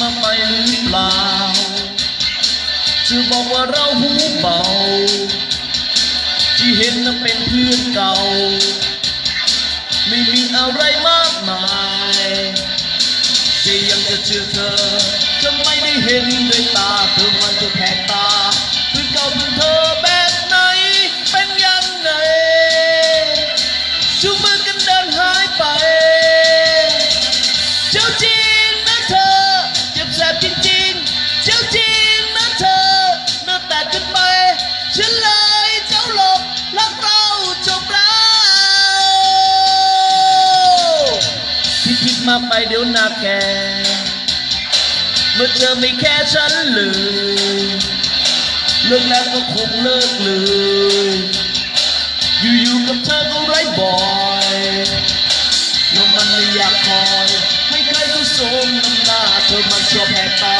มาไปหรือเปล่า จะบอกว่าเราหูเบา ที่เห็นนั้นเป็นเพื่อนเก่า ไม่มีอะไรมากมายจะยังจะเชื่อเธอจะไม่ได้เห็นด้วยตาเธอมันจะแผกตาเพื่อนเก่าเพื่อนเธอแบบไหน เป็นยังไงชูมือกันเดินหายไป เจ้าจี ที่คิดมาไปเดี๋ยวนาแก เมื่อเธอไม่แค่ฉันเลยเลิกแล้วก็คงเลิกเลย อยู่ๆกับเธอก็ไร้บ่อยแล้วมันไม่อยากคอย ให้ใครเขาสมน้ำหน้าเธอมันชอบแหกตา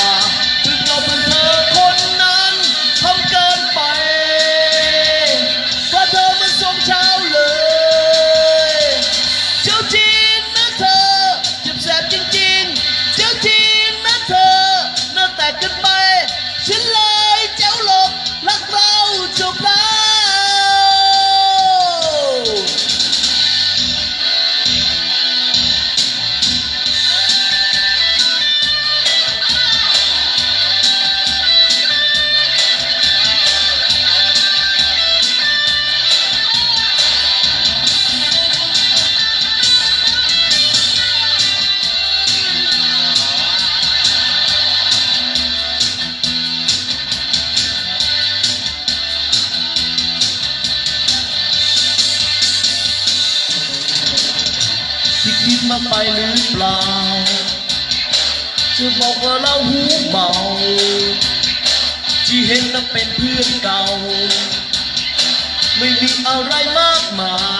ที่คิดมาไปหรือเปล่า จะบอกว่าเราหูเบา ที่เห็นนั้นเป็นเพื่อนเก่า ไม่มีอะไรมากมาย